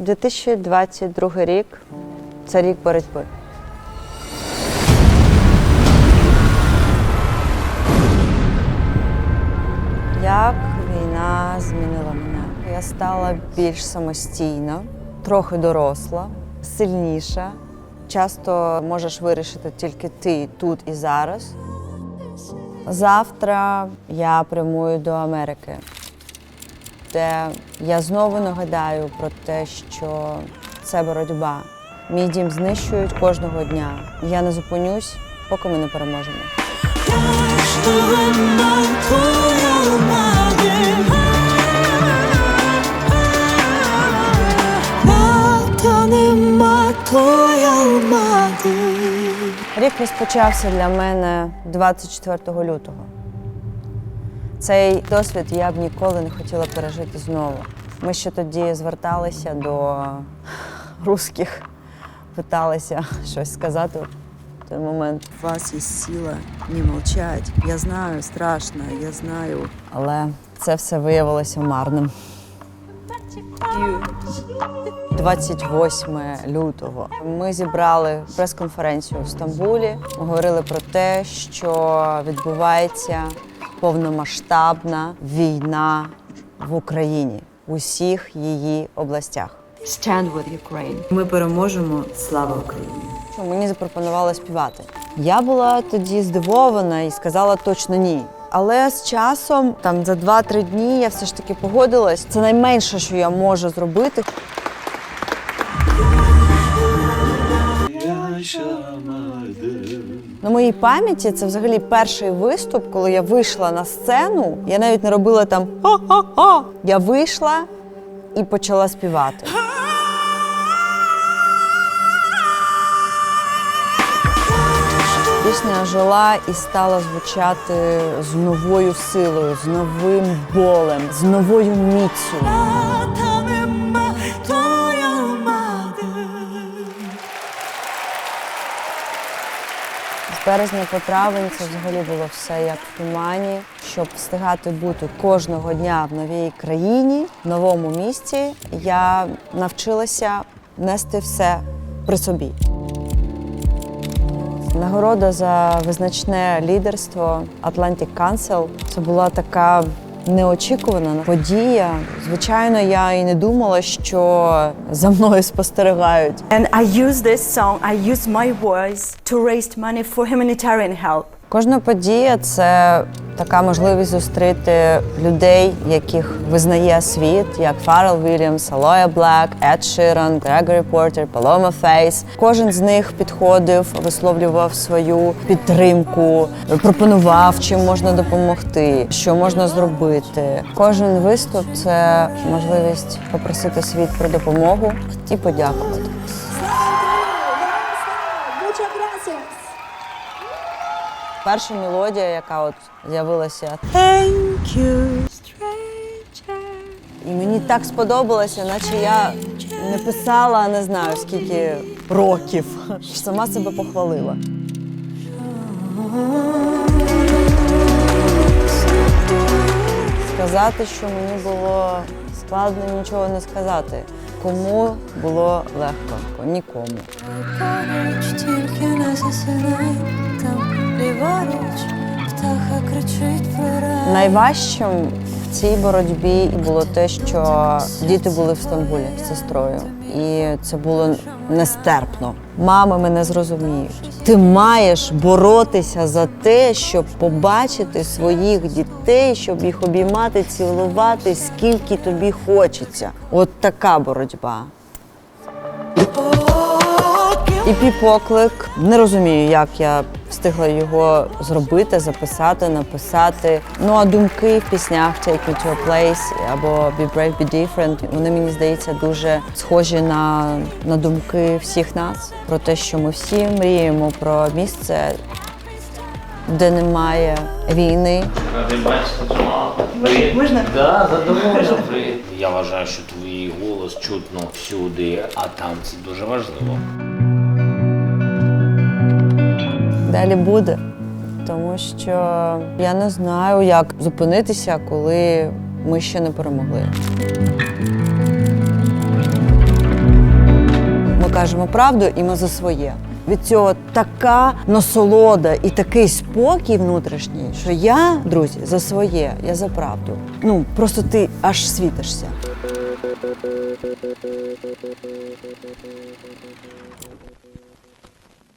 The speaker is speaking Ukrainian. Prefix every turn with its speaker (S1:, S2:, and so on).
S1: 2022 рік це рік боротьби. Як війна змінила мене? Я стала більш самостійна, трохи доросла, сильніша. Часто можеш вирішити тільки ти тут і зараз. Завтра я прямую до Америки, де я знову нагадаю про те, що це боротьба. Мій дім знищують кожного дня. Я не зупинюсь, поки ми не переможемо. Рік розпочався для мене 24 лютого. Цей досвід я б ніколи не хотіла пережити знову. Ми ще тоді зверталися до русських, питалися щось сказати в той момент.
S2: У вас есть сила не молчать. Я знаю, страшно, я знаю.
S1: Але це все виявилося марним. 28 лютого ми зібрали прес-конференцію в Стамбулі. Ми говорили про те, що відбувається повномасштабна війна в Україні в усіх її областях.
S3: Stand with Ukraine.
S2: Ми переможемо. Слава Україні!
S1: Що мені запропонували співати. Я була тоді здивована і сказала точно ні. Але з часом, там за 2-3 дні, я все ж таки погодилась. Це найменше, що я можу зробити. На моїй пам'яті це взагалі перший виступ, коли я вийшла на сцену. Я навіть не робила там ха-ха-ха. Я вийшла і почала співати. Пісня жила і стала звучати з новою силою, з новим болем, з новою міцю. З березня по травень це взагалі було все як в тумані, щоб встигати бути кожного дня в новій країні, в новому місті. Я навчилася нести все при собі. Нагорода за визначне лідерство Atlantic Council – це була така неочікувана подія. Звичайно, я і не думала, що за мною спостерігають.
S4: And I use this song, I use my voice to raise money for humanitarian help.
S1: Кожна подія це така можливість зустріти людей, яких визнає світ, як Фаррел Вільямс, Алоя Блек, Ед Ширан, Грегорі Портер, Палома Фейс. Кожен з них підходив, висловлював свою підтримку, пропонував, чим можна допомогти, що можна зробити. Кожен виступ це можливість попросити світ про допомогу і подякувати. Перша мелодія, яка от з'явилася Thank you, stranger. І мені так сподобалося, наче я не писала не знаю скільки років. Сама себе похвалила. Сказати, що мені було складно нічого не сказати. Кому було легко? Нікому.
S5: Поруч тільки засинай, там ліворуч птаха кричить рай.
S1: Найважчим в цій боротьбі було те, що діти були в Стамбулі з сестрою, і це було нестерпно. Мами мене зрозуміють. Ти маєш боротися за те, щоб побачити своїх дітей, щоб їх обіймати, цілувати, скільки тобі хочеться. От така боротьба. І пі поклик. Не розумію, як я встигла його зробити, записати, написати. Ну а думки в піснях Take Me to a Place або Be Brave, Be Different, вони мені здається дуже схожі на, на думки всіх нас про те, що ми всі мріємо про місце, де немає війни.
S6: Радий бачити, Джамал.
S4: Можна?
S6: Да, задоволено. Я вважаю, що твій голос чутно всюди, а там це дуже важливо.
S1: Далі буде. Тому що я не знаю, як зупинитися, коли ми ще не перемогли. Ми кажемо правду, і ми за своє. Від цього така насолода і такий спокій внутрішній, що я, друзі, за своє, я за правду. Ну просто ти аж світишся.